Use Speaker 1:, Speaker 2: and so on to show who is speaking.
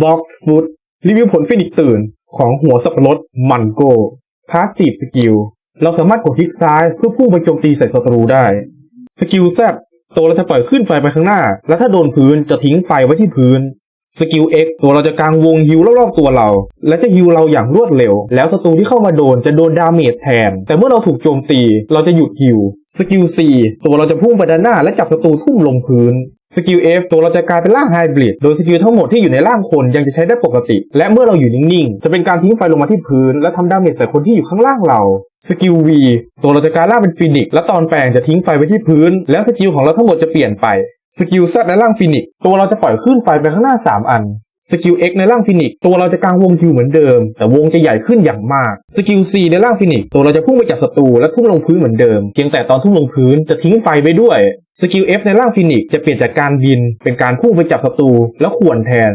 Speaker 1: บล็อกฟุตรีวิวผลฟินิกตื่นของหัวสับปะรดมันโกพาสซีฟสกิล เราสามารถกดคลิกซ้ายเพื่อพุ่งไปโจมตีใส่ศัตรูได้ สกิลแซตัวเราจะปล่อยขึ้นไฟไปข้างหน้า และถ้าโดนพื้นจะทิ้งไฟไว้ที่พื้น สกิล X ตัวเราจะกางวงฮิวรอบๆตัวเรา และจะฮิวเราอย่างรวดเร็ว แล้วศัตรูที่เข้ามาโดนจะโดนดาเมจแทน แต่เมื่อเราถูกโจมตีเราจะหยุดฮิว สกิล C ตัวเราจะพุ่งไปด้านหน้าและจับศัตรูทุ่มลงพื้น สกิลเอฟตัวเราจะกลายเป็นร่างไฮบริดโดยสกิลทั้งหมดที่อยู่ในร่างคนยังจะใช้ได้ปกติ และเมื่อเราอยู่นิ่งๆ จะเป็นการทิ้งไฟลงมาที่พื้น และทำดาเมจใส่คนที่อยู่ข้างล่างเราสกิล V ตัวเราจะกลายร่างเป็นฟินิกและตอนแปลงจะทิ้งไฟไว้ที่พื้น แล้วสกิลของเราทั้งหมดจะเปลี่ยนไปสกิล Z ในร่างฟินิกตัวเราจะปล่อยขึ้นไฟไปข้างหน้า 3 อัน สกิล X ในร่างฟินิกตัวเราจะกลางวงคิวเหมือนเดิม แต่วงจะใหญ่ขึ้นอย่างมาก สกิล C ในร่างฟินิกตัวเราจะพุ่งไปจับศัตรูและทุ่มลงพื้นเหมือนเดิม เพียงแต่ตอนทุ่มลงพื้นจะทิ้งไฟไปด้วย สกิล F ในร่างฟินิกจะเปลี่ยนจากการบิน เป็นการพุ่งไปจับศัตรูและข่วนแทน